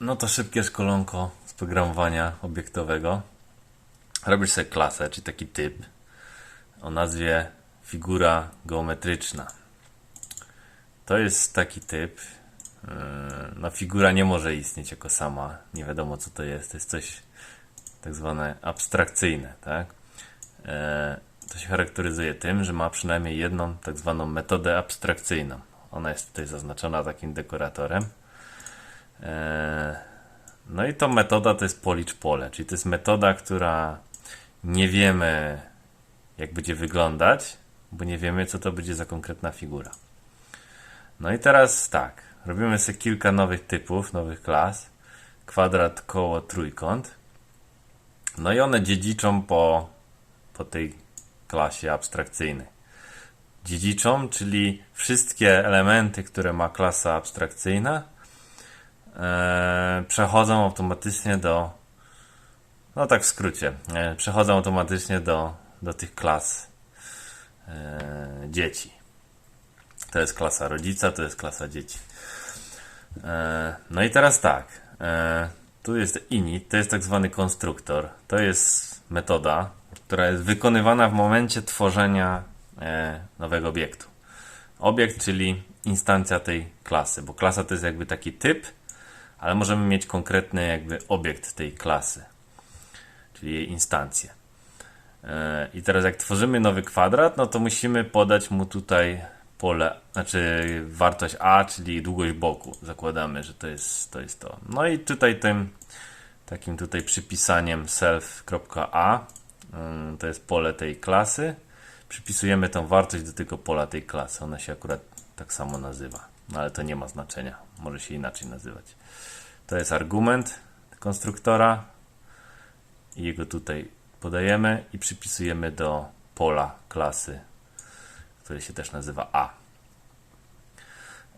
No to szybkie szkolonko z programowania obiektowego. Robisz sobie klasę, czy taki typ o nazwie figura geometryczna. To jest taki typ. yy, No, figura nie może istnieć jako sama. Nie wiadomo, co to jest. To jest coś tak zwane abstrakcyjne, tak? E, To się charakteryzuje tym, że ma przynajmniej jedną tak zwaną metodę abstrakcyjną. Ona jest tutaj zaznaczona takim dekoratorem. E, No i to metoda to jest policz pole, czyli to jest metoda, która nie wiemy jak będzie wyglądać, bo nie wiemy co to będzie za konkretna figura. No i teraz tak, robimy sobie kilka nowych typów, nowych klas. Kwadrat, koło, trójkąt. No i one dziedziczą po, po tej klasie abstrakcyjnej. Dziedziczą, czyli wszystkie elementy, które ma klasa abstrakcyjna, przechodzą automatycznie do, no tak w skrócie, e, przechodzą automatycznie do, do tych klas e, dzieci. To jest klasa rodzica, to jest klasa dzieci. E, no i teraz tak, e, tu jest init, to jest tak zwany konstruktor. To jest metoda, która jest wykonywana w momencie tworzenia e, nowego obiektu. Obiekt, czyli instancja tej klasy, bo klasa to jest jakby taki typ, ale możemy mieć konkretny jakby obiekt tej klasy, czyli jej instancję. E, I teraz jak tworzymy nowy kwadrat, no to musimy podać mu tutaj pole, znaczy wartość a, czyli długość boku. Zakładamy, że to jest to. Jest to. No i tutaj tym takim tutaj przypisaniem self.a ym, to jest pole tej klasy. Przypisujemy tą wartość do tego pola tej klasy. Ona się akurat tak samo nazywa. No ale to nie ma znaczenia. Może się inaczej nazywać. To jest argument konstruktora i jego tutaj podajemy i przypisujemy do pola klasy, który się też nazywa A.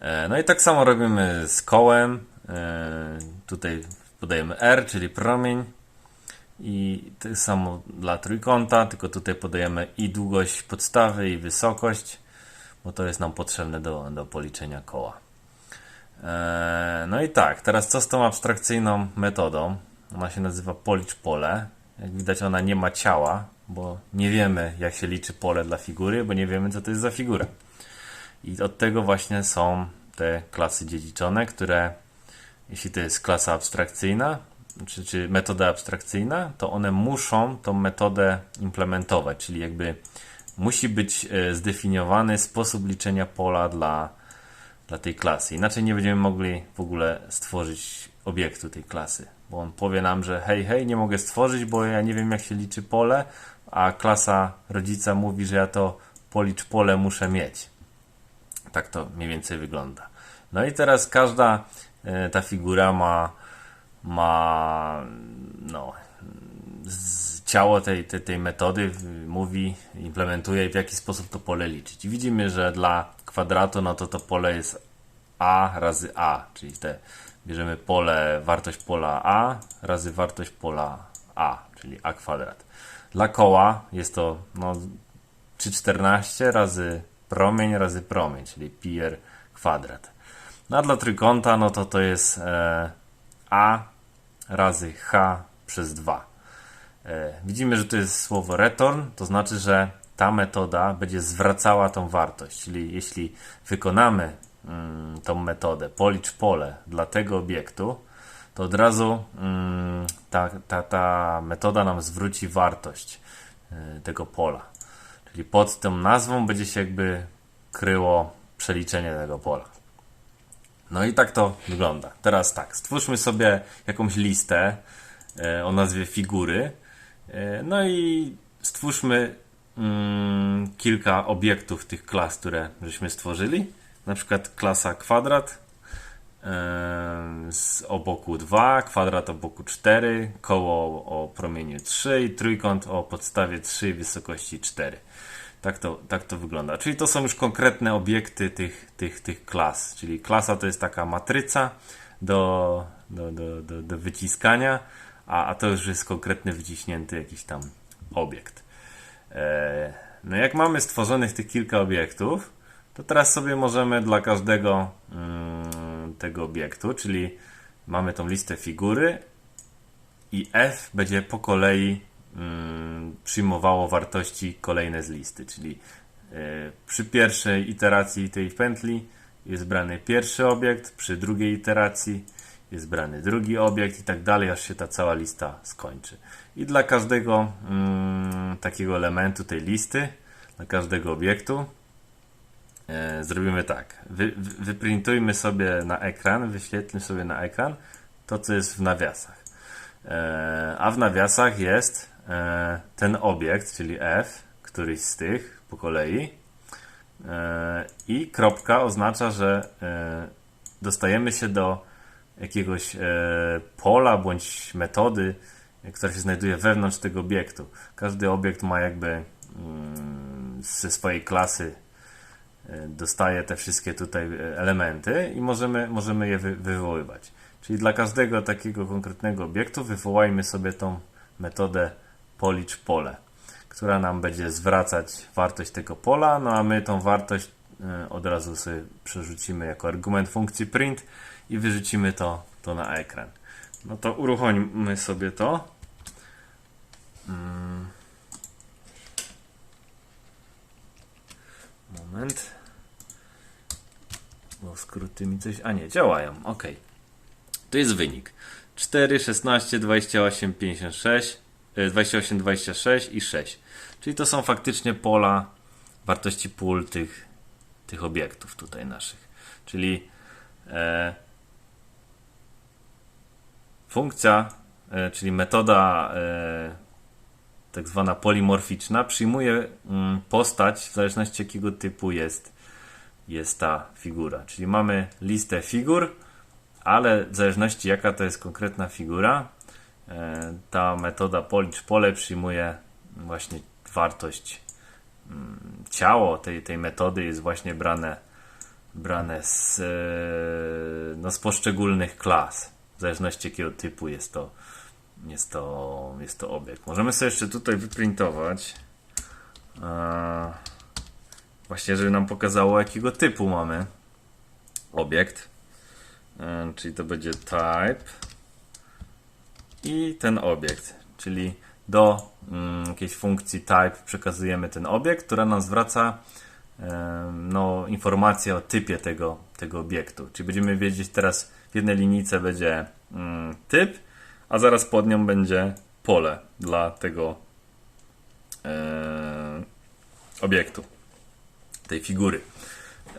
E, No i tak samo robimy z kołem. E, Tutaj podajemy R, czyli promień. I tak samo dla trójkąta, tylko tutaj podajemy i długość podstawy, i wysokość, bo to jest nam potrzebne do, do policzenia koła. E, No i tak, teraz co z tą abstrakcyjną metodą? Ona się nazywa policz pole. Jak widać, ona nie ma ciała, bo nie wiemy, jak się liczy pole dla figury, bo nie wiemy, co to jest za figura. I od tego właśnie są te klasy dziedziczone, które, jeśli to jest klasa abstrakcyjna, czy, czy metoda abstrakcyjna, to one muszą tą metodę implementować, czyli jakby musi być e, zdefiniowany sposób liczenia pola dla, dla tej klasy. Inaczej nie będziemy mogli w ogóle stworzyć obiektu tej klasy, bo on powie nam, że hej, hej, nie mogę stworzyć, bo ja nie wiem, jak się liczy pole, a klasa rodzica mówi, że ja to policz pole muszę mieć. Tak to mniej więcej wygląda. No i teraz każda e, ta figura ma, ma no, ciało tej, tej, tej metody mówi, implementuje w jaki sposób to pole liczyć. I widzimy, że dla kwadratu no to to pole jest a razy a, czyli te bierzemy pole, wartość pola a razy wartość pola a, czyli a kwadrat. Dla koła jest to no, 3,14 razy promień razy promień, czyli pi r kwadrat. No a dla trójkąta, no to to jest e, a razy h przez 2. E, widzimy, że to jest słowo return, to znaczy, że ta metoda będzie zwracała tą wartość. Czyli jeśli wykonamy mm, tą metodę, policz pole dla tego obiektu, to od razu mm, ta, ta, ta metoda nam zwróci wartość y, tego pola. Czyli pod tą nazwą będzie się jakby kryło przeliczenie tego pola. No i tak to wygląda. Teraz tak, stwórzmy sobie jakąś listę e, o nazwie figury. E, no i stwórzmy mm, kilka obiektów tych klas, które żeśmy stworzyli. Na przykład klasa kwadrat e, z o boku 2, kwadrat o boku 4, koło o promieniu 3 i trójkąt o podstawie 3 i wysokości 4. Tak to, tak to wygląda. Czyli to są już konkretne obiekty tych, tych, tych klas. Czyli klasa to jest taka matryca do, do, do, do, do wyciskania, a, a to już jest konkretny wyciśnięty jakiś tam obiekt. E, no jak mamy stworzonych tych kilka obiektów, to teraz sobie możemy dla każdego mm, tego obiektu, czyli mamy tą listę figury i f będzie po kolei mm, przyjmowało wartości kolejne z listy, czyli e, przy pierwszej iteracji tej pętli jest brany pierwszy obiekt, przy drugiej iteracji jest brany drugi obiekt i tak dalej, aż się ta cała lista skończy. I dla każdego mm, takiego elementu tej listy, dla każdego obiektu e, zrobimy tak. Wy, wy, wyprintujmy sobie na ekran, wyświetlmy sobie na ekran to, co jest w nawiasach. E, a w nawiasach jest e, ten obiekt, czyli f, któryś z tych po kolei. E, I kropka oznacza, że e, dostajemy się do jakiegoś e, pola bądź metody, która się znajduje wewnątrz tego obiektu. Każdy obiekt ma jakby mm, ze swojej klasy e, dostaje te wszystkie tutaj e, elementy i możemy, możemy je wy, wywoływać. Czyli dla każdego takiego konkretnego obiektu wywołajmy sobie tą metodę policz pole, która nam będzie zwracać wartość tego pola, no a my tą wartość od razu sobie przerzucimy jako argument funkcji print i wyrzucimy to, to na ekran. No to uruchomimy sobie to. Mm. Moment. Bo skróty mi coś. A nie, działają. Ok. To jest wynik. 4, 16, 28, 56, e, 28, 26 i 6. Czyli to są faktycznie pola wartości pól tych, tych obiektów tutaj naszych. Czyli e, funkcja, e, czyli metoda e, tak zwana polimorficzna, przyjmuje mm, postać w zależności jakiego typu jest, jest ta figura. Czyli mamy listę figur, ale w zależności jaka to jest konkretna figura, e, ta metoda policz pole przyjmuje właśnie wartość mm, ciało tej, tej metody jest właśnie brane, brane z, no, z poszczególnych klas. W zależności jakiego typu jest to, jest to, jest to obiekt. Możemy sobie jeszcze tutaj wyprintować. Właśnie, żeby nam pokazało jakiego typu mamy obiekt. E, Czyli to będzie type i ten obiekt. Czyli do mm, jakiejś funkcji type przekazujemy ten obiekt, która nam zwraca no, informację o typie tego, tego obiektu. Czyli będziemy wiedzieć teraz w jednej linijce będzie mm, typ, a zaraz pod nią będzie pole dla tego e, obiektu, tej figury.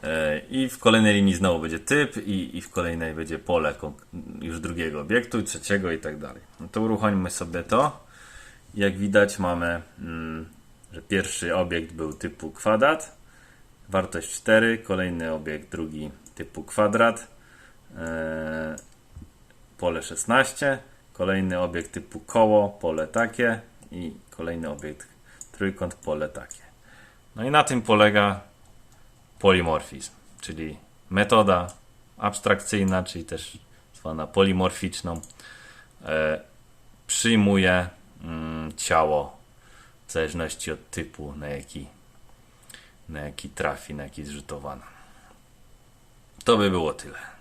E, I w kolejnej linii znowu będzie typ, i, i w kolejnej będzie pole już drugiego obiektu, trzeciego i tak dalej. No to uruchomimy sobie to. Jak widać, mamy, mm, że pierwszy obiekt był typu kwadrat, wartość 4, kolejny obiekt drugi typu kwadrat, e, pole 16, kolejny obiekt typu koło, pole takie i kolejny obiekt trójkąt, pole takie. No i na tym polega polimorfizm, czyli metoda abstrakcyjna, czyli też zwana polimorficzną, e, przyjmuje mm, ciało w zależności od typu, na jaki, na jaki trafi, na jaki zrzutowano. To by było tyle.